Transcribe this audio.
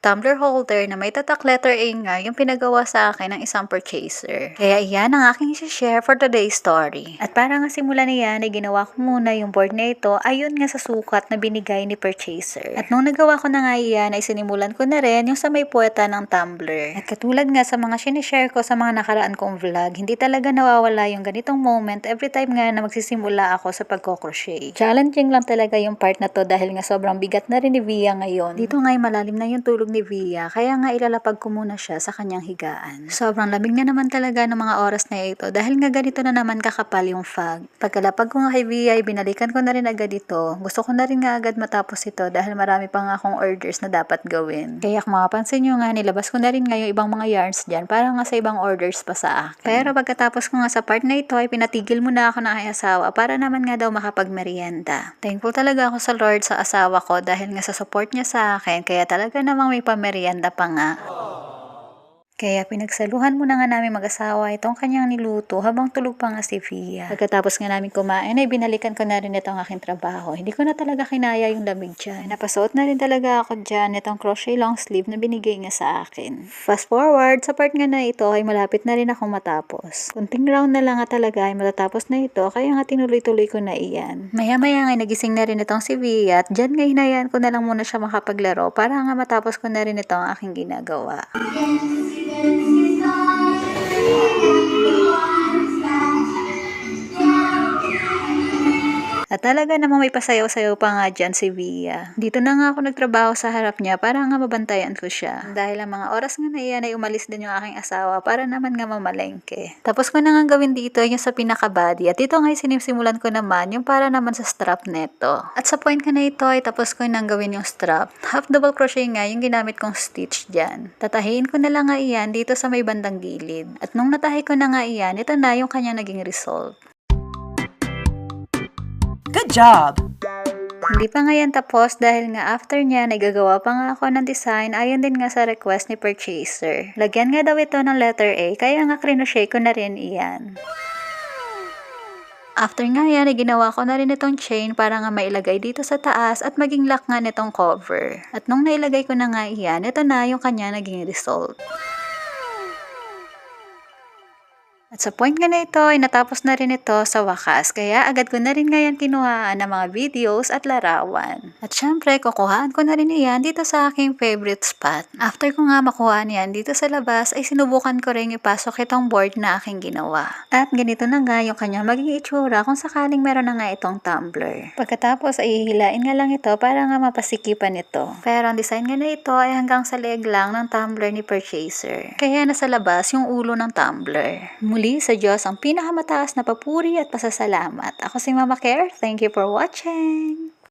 tumbler holder na may tatak letter A nga yung pinagawa sa akin ng isang purchaser. Kaya iyan ang aking share for today's story. At para nga simulan niyan ay ginawa ko muna yung board na ito ayon nga sa sukat na binigay ni purchaser. At nung nagawa ko na nga iyan ay sinimulan ko na rin yung sa may puweta ng tumbler. At katulad nga sa mga sinishare ko sa mga nakaraan kong vlog, hindi talaga nawawala yung ganitong moment every time nga na magsisimula ako sa pagko-crochet. Challenging lang talaga yung part na to dahil nga sobrang bigat na rin ni Via ngayon. Dito nga ay malalim na yung tulog ni Via, kaya nga ilalapag ko muna siya sa kanyang higaan. Sobrang lamig na naman talaga ng mga oras na ito dahil nga ganito na naman kakapal yung fog. Pagkalapag ko nga kay Via ay binalikan ko na rin agad ito. Gusto ko na rin nga agad matapos ito dahil marami pa nga akong orders na dapat gawin. Kaya kung mapapansin nyo nga, nilabas ko na rin nga yung ibang mga yarns dyan para nga sa ibang orders pa sa akin. Pero pagkatapos ko nga sa part na ito ay pinatigil muna ako ng asawa para naman nga daw makapagmerienda. Thankful talaga ako sa Lord sa asawa ko dahil nga sa support niya sa akin kaya talaga namang may pamerienda pa nga. Kaya pinagsaluhan muna nga namin mag-asawa itong kanyang niluto habang tulog pa nga si Fia. Pagkatapos nga namin kumain ay binalikan ko na rin itong aking trabaho. Hindi ko na talaga kinaya yung lamig dyan. Napasuot na rin talaga ako dyan itong crochet long sleeve na binigay niya sa akin. Fast forward, sa part nga na ito ay malapit na rin akong matapos. Kunting round na lang nga talaga ay matatapos na ito kaya nga tinuloy-tuloy ko na iyan. Maya-maya nga nagising na rin itong si Via at dyan nga hinayaan ko na lang muna siya makapaglaro para nga matapos ko na rin ito ang aking ginagawa. Thank you. At talaga namang may pasayaw-sayaw pa nga dyan si Via. Dito na nga ako nagtrabaho sa harap niya para nga mabantayan ko siya. Dahil ang mga oras nga na iyan ay umalis din yung aking asawa para naman nga mamalengke. Tapos ko na nga gawin dito yung sa pinaka-body. At ito nga sinisimulan ko naman yung para naman sa strap neto. At sa point ka na ito ay tapos ko nang gawin yung strap. Half double crochet nga yung ginamit kong stitch dyan. Tatahiin ko na lang nga iyan dito sa may bandang gilid. At nung natahi ko na nga iyan, ito na yung kanyang naging result. Job! Hindi pa nga yan tapos dahil nga after niya, nagagawa pa nga ako ng design ayon din nga sa request ni purchaser. Lagyan nga daw ito ng letter A, kaya nga krinoshay ko na rin iyan. After nga yan, ginawa ko na rin itong chain para nga mailagay dito sa taas at maging lock nga nitong cover. At nung nailagay ko na nga iyan, ito na yung kanya naging result. At sa point nga na ito ay natapos na rin ito sa wakas kaya agad ko na rin ngayon kinuhaan ng mga videos at larawan. At syempre kukuhaan ko na rin iyan dito sa aking favorite spot. After ko nga makuha yan dito sa labas ay sinubukan ko rin ipasok itong board na aking ginawa. At ganito na nga yung kanyang magiging itsura kung sakaling meron na nga itong tumbler. Pagkatapos ay hihilain nga lang ito para nga mapasikipan ito. Pero ang design nga na ito ay hanggang sa leeg lang ng tumbler ni purchaser. Kaya nasa labas yung ulo ng tumbler. Muli sa Diyos ang pinakamataas na papuri at pasasalamat. Ako si Mama Care. Thank you for watching.